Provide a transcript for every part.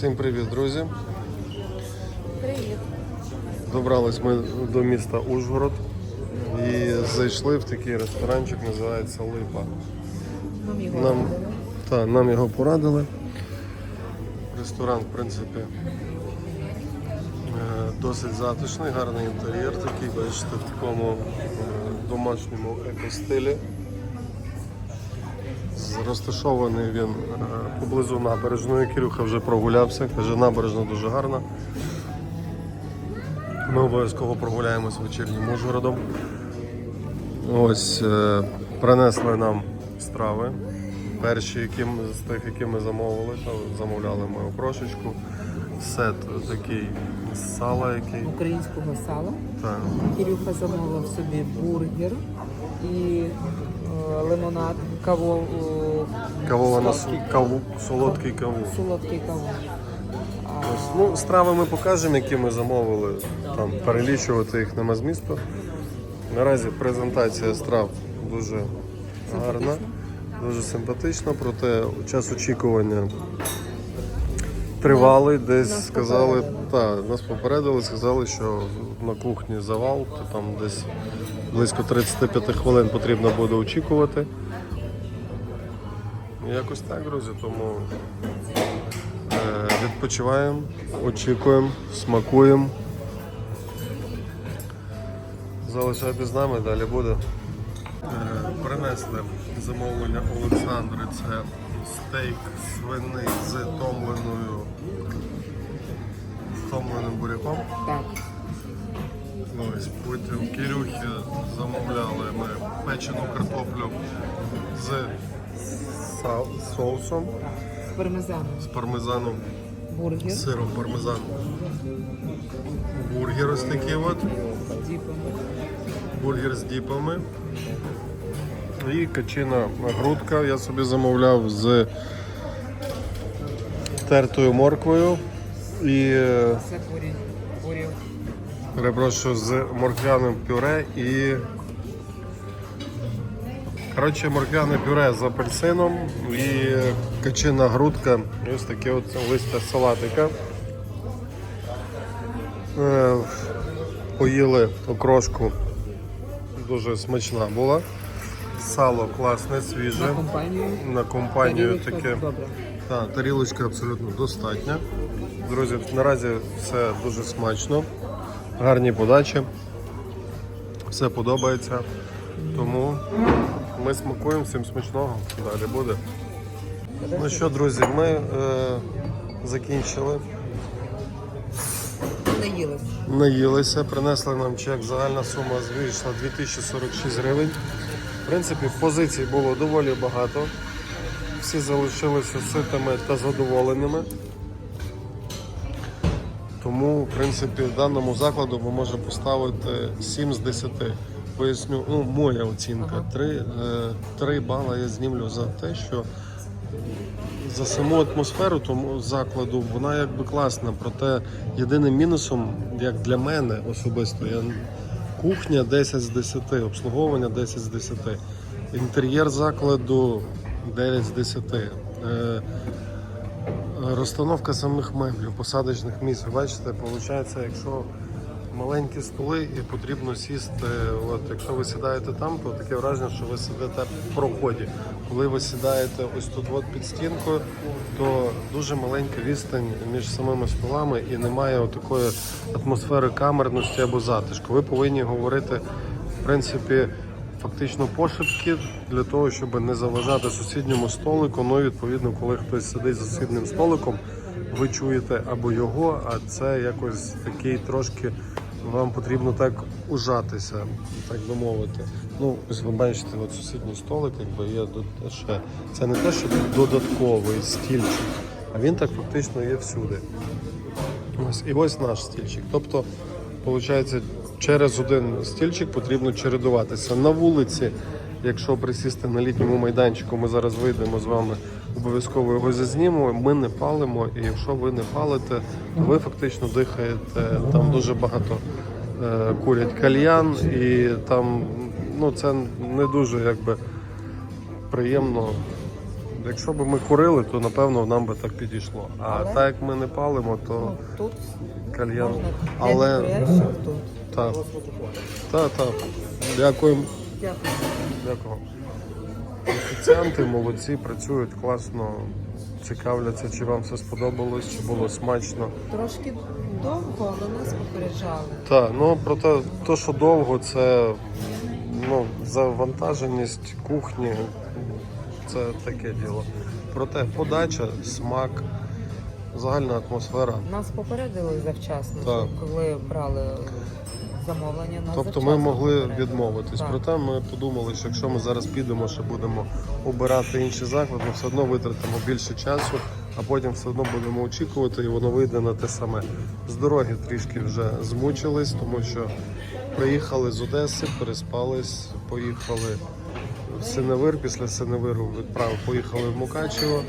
Всім привіт, друзі! Привіт. Добрались ми до міста Ужгород і зайшли в такий ресторанчик, називається Липа. Нам його Нам, та, нам його порадили. Ресторан, в принципі, е, досить затишний, гарний інтер'єр такий, бачите, в такому е, домашньому екостилі. Розташований він е, поблизу набережної. Кирюха вже прогулявся, каже, набережна дуже гарна. Ми обов'язково прогуляємось вечірнім Ужгородом. Ось е, принесли нам страви. Перші, які ми, з тих, які ми замовили, то замовляли ми окрошечку. Сет такий з сала, який. українського сала. Та, Кирюха замовив собі бургер і е, лимонад, каво, е, кавована солодкий, каву, солодкий каву. солодкий кавун. Ось, ну, страви ми покажемо, які ми замовили. Там перелічувати їх нема змісту. Наразі презентація страв дуже гарна, дуже симпатична, проте час очікування тривалий. Десь сказали, та, нас попередили, сказали, що на кухні завал, то там десь близько 35 хвилин потрібно буде очікувати. Якось так, друзі, тому Е, Відпочиваємо, очікуємо, смакуємо. Залишайтесь з нами, далі буде. Е, Принесли замовлення Олександри. Це стейк свиний з томленою з томленим буряком. Так. Ось потім Кирюхи замовляли ми печену картоплю з са- соусом, З пармезаном. з пармезаном. Бургер з сиром пармезан. Бургер ось такий от. з діпом. Бургер з діпами. І качина грудка я собі замовляв з тертою морквою. І Це бурі. бурі. перепрошую з морквяним пюре і. Коротше, морквяне пюре з апельсином і качина грудка. І ось таке от листя салатика. Е, Поїли окрошку. Дуже смачна була. Сало класне, свіже. На компанію. На компанію таке. Так, тарілочка абсолютно достатня. Друзі, наразі все дуже смачно, гарні подачі, все подобається. Тому ми смакуємо всім смачного. Далі буде. Ну що, друзі, ми е, закінчили. Наїлась. Наїлися, принесли нам чек. Загальна сума вийшла 2046 гривень. В принципі, позицій було доволі багато. Всі залишилися ситими та задоволеними. Тому, в принципі, даному закладу ми можемо поставити 7 з 10. Поясню, ну, моя оцінка. 3, е, 3 бала я знімлю за те, що за саму атмосферу тому закладу вона якби класна. Проте єдиним мінусом, як для мене особисто, я кухня 10 з 10, обслуговування 10 з 10, інтер'єр закладу 9 з 10. Е, Розстановка самих меблів, посадочних місць. Ви Бачите, виходить, якщо маленькі столи і потрібно сісти, от якщо ви сідаєте там, то таке враження, що ви сидите в проході. Коли ви сідаєте ось тут от під стінкою, то дуже маленька відстань між самими столами і немає такої атмосфери камерності або затишку. Ви повинні говорити, в принципі, фактично пошепки для того, щоб не заважати сусідньому столику. Ну відповідно, коли хтось сидить за сусіднім столиком, ви чуєте або його, а це якось такий трошки вам потрібно так ужатися, так би мовити. Ну, ось ви бачите, от сусідній столик, якби є ще. Це не те, що додатковий стільчик, а він так фактично є всюди. Ось і ось наш стільчик. Тобто, виходить, через один стільчик потрібно чередуватися. На вулиці, якщо присісти на літньому майданчику, ми зараз вийдемо з вами, обов'язково його зазнімемо. Ми не палимо, і якщо ви не палите, то ви фактично дихаєте. Там дуже багато е, курять кальян, і там ну це не дуже якби приємно Якщо б ми курили, то напевно нам би так підійшло. А Але- так як ми не палимо, то Ну, тут кальян. можна Але тут. так. Так, так. Дякуємо. Дякую. Дякую. Офіціанти молодці, працюють класно, цікавляться, чи вам все сподобалось, чи було смачно. Трошки довго, але нас попереджали. Так, ну проте то, що довго, це ну, завантаженість кухні, це таке діло. Проте подача, смак, загальна атмосфера. Нас попередили завчасно, Так. коли брали замовлення на Тобто ми могли відмовитись. Проте ми подумали, що якщо ми зараз підемо, ще будемо обирати інші заклади, ми все одно витратимо більше часу, а потім все одно будемо очікувати, і воно вийде на те саме. З дороги трішки вже змучились, тому що приїхали з Одеси, переспались, поїхали в Синевир, після Синевиру відправ поїхали в Мукачево.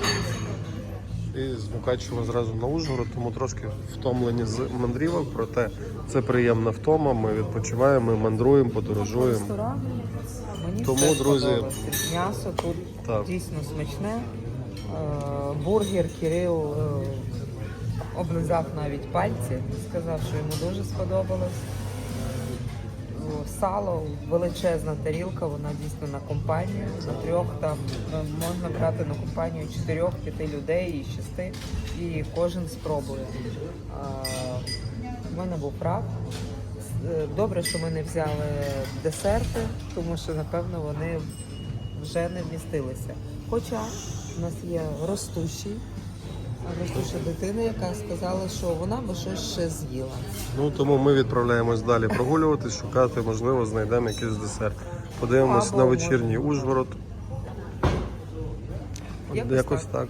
І з Мукачева зразу на Ужгород, тому трошки втомлені з мандрівок, проте це приємна втома. Ми відпочиваємо, ми мандруємо, подорожуємо. Ресторан. Мені Тому, все друзі, сподобалося. м'ясо тут Так. дійсно смачне. Е, Бургер Кирил е, облизав навіть пальці, сказав, що йому дуже сподобалось. Сало, величезна тарілка, вона дійсно на компанію. На трьох там е, можна брати на компанію чотирьох-п'яти людей і шести, і кожен спробує. У мене був прав. Е, Добре, що ми не взяли десерти, тому що напевно вони вже не вмістилися. Хоча в нас є ростущий, ростуща дитина, яка сказала, що вона би щось ще з'їла. Ну тому ми відправляємось далі прогулюватись, шукати, можливо, знайдемо якийсь десерт. Подивимось Або на вечірній Ужгород. Якось Якось так.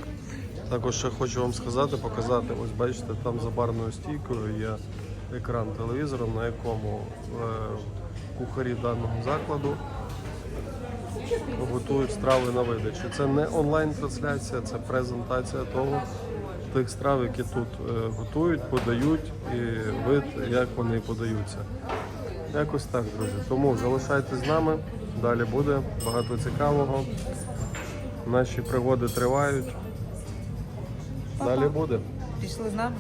Також ще хочу вам сказати, показати. Ось бачите, там за барною стійкою є екран телевізора, на якому е, кухарі даного закладу готують страви на видачі. Це не онлайн-трансляція, це презентація того тих страв, які тут е, готують, подають і вид, як вони подаються. Якось так, друзі. Тому залишайтесь з нами. Далі буде багато цікавого. Наші пригоди тривають. Далі буде. Пішли з нами?